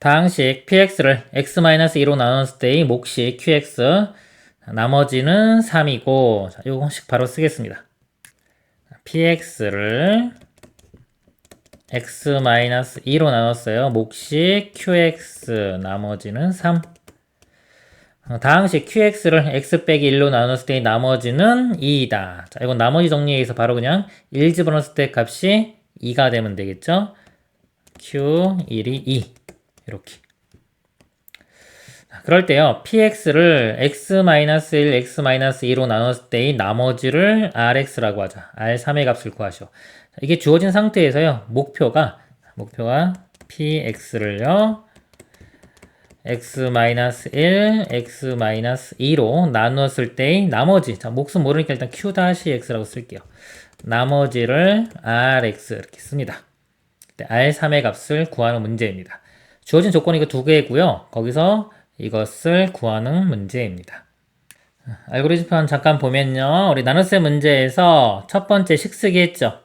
다항식 px를 x-2로 나눴을 때의 몫이 qx, 나머지는 3이고, 자, 요 공식 바로 쓰겠습니다. px를 x-2로 나눴어요. 몫이 qx, 나머지는 3. 어, 다항식 qx를 x 빼기 1로 나눴을 때의 나머지는 2이다. 자, 이건 나머지 정리해서 바로 그냥 1 집어넣었을 때 값이 2가 되면 되겠죠? q1이 2. 이렇게. 자, 그럴 때요, px를 x-1, x-2로 나눴을 때의 나머지를 rx라고 하자. r3의 값을 구하시오. 자, 이게 주어진 상태에서요, 목표가, 목표가 px를요, x-1, x-2로 나눴을 때의 나머지. 자, 몫은 모르니까 일단 q-x라고 쓸게요. 나머지를 rx 이렇게 씁니다. r3의 값을 구하는 문제입니다. 주어진 조건이 그 두 개고요. 거기서 이것을 구하는 문제입니다. 알고리즘 편 잠깐 보면요. 우리 나눗셈 문제에서 첫 번째 식쓰기 했죠.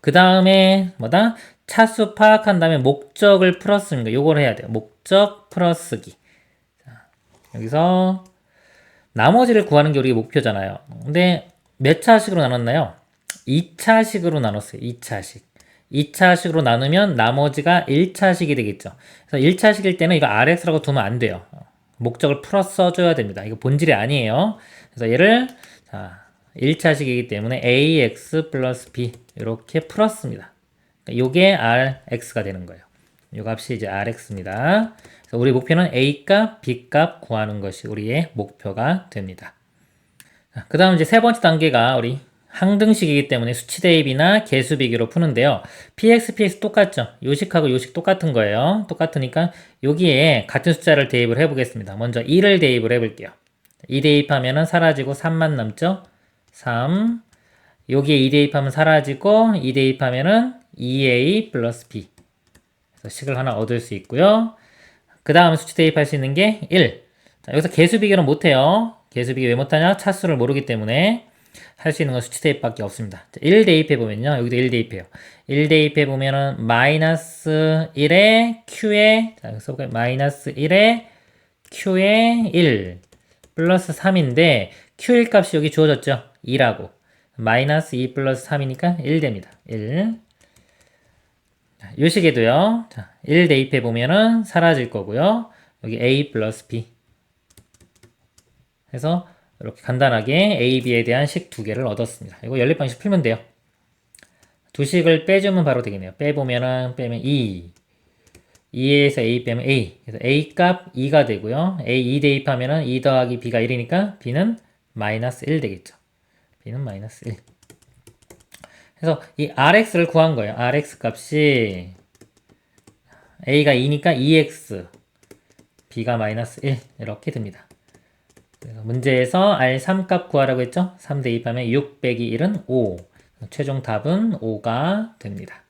그 다음에 뭐다? 차수 파악한 다음에 목적을 풀었습니다. 요걸 해야 돼요. 목적 풀어쓰기. 자, 여기서 나머지를 구하는 게 우리 목표잖아요. 근데 몇 차식으로 나눴나요? 2차식으로 나눴어요. 2차식. 2차식으로 나누면 나머지가 1차식이 되겠죠. 그래서 1차식일 때는 이거 RX라고 두면 안 돼요. 목적을 풀어 써줘야 됩니다. 이거 본질이 아니에요. 그래서 얘를 자, 1차식이기 때문에 AX 플러스 B 이렇게 풀었습니다. 그러니까 요게 RX가 되는 거예요. 요 값이 이제 RX입니다. 그래서 우리 목표는 A 값, B 값 구하는 것이 우리의 목표가 됩니다. 그 다음 이제 세 번째 단계가 우리 항등식이기 때문에 수치 대입이나 개수 비교로 푸는데요. px, px 똑같죠? 요식하고 요식 똑같은 거예요. 똑같으니까 여기에 같은 숫자를 대입을 해보겠습니다. 먼저 2를 대입을 해볼게요. 2 대입하면 사라지고 3만 남죠? 3 여기에 2 대입하면 사라지고 2 대입하면 은 2a 플러스 b 그래서 식을 하나 얻을 수 있고요. 그 다음 수치 대입할 수 있는 게 1. 자, 여기서 개수 비교는 못해요. 개수 비교 왜 못하냐? 차수를 모르기 때문에 할 수 있는 건 수치 대입밖에 없습니다. 1 대입해 보면요. 여기도 1 대입해요. 1 대입해 보면은 마이너스 1에 q에 자, 써볼까요? 마이너스 1에 q에 1 플러스 3인데 q1 값이 여기 주어졌죠. 2라고. 마이너스 2 플러스 3이니까 1 됩니다. 1. 요 식에도요. 자, 1 대입해 보면은 사라질 거고요. 여기 a 플러스 b. 해서 이렇게 간단하게 a, b에 대한 식 두 개를 얻었습니다. 이거 연립 방식 풀면 돼요. 두 식을 빼주면 바로 되겠네요. 빼보면은 빼면 2. 2에서 a 빼면 a. 그래서 a 값 2가 되고요. a 2 대입하면은 2 더하기 b가 1이니까 b는 마이너스 1 되겠죠. b는 마이너스 1. 그래서 이 rx를 구한 거예요. rx 값이 a가 2니까 2x, b가 마이너스 1 이렇게 됩니다. 그래서 문제에서 R3 값 구하라고 했죠? 3 대입하면 6 빼기 1은 5. 최종 답은 5가 됩니다.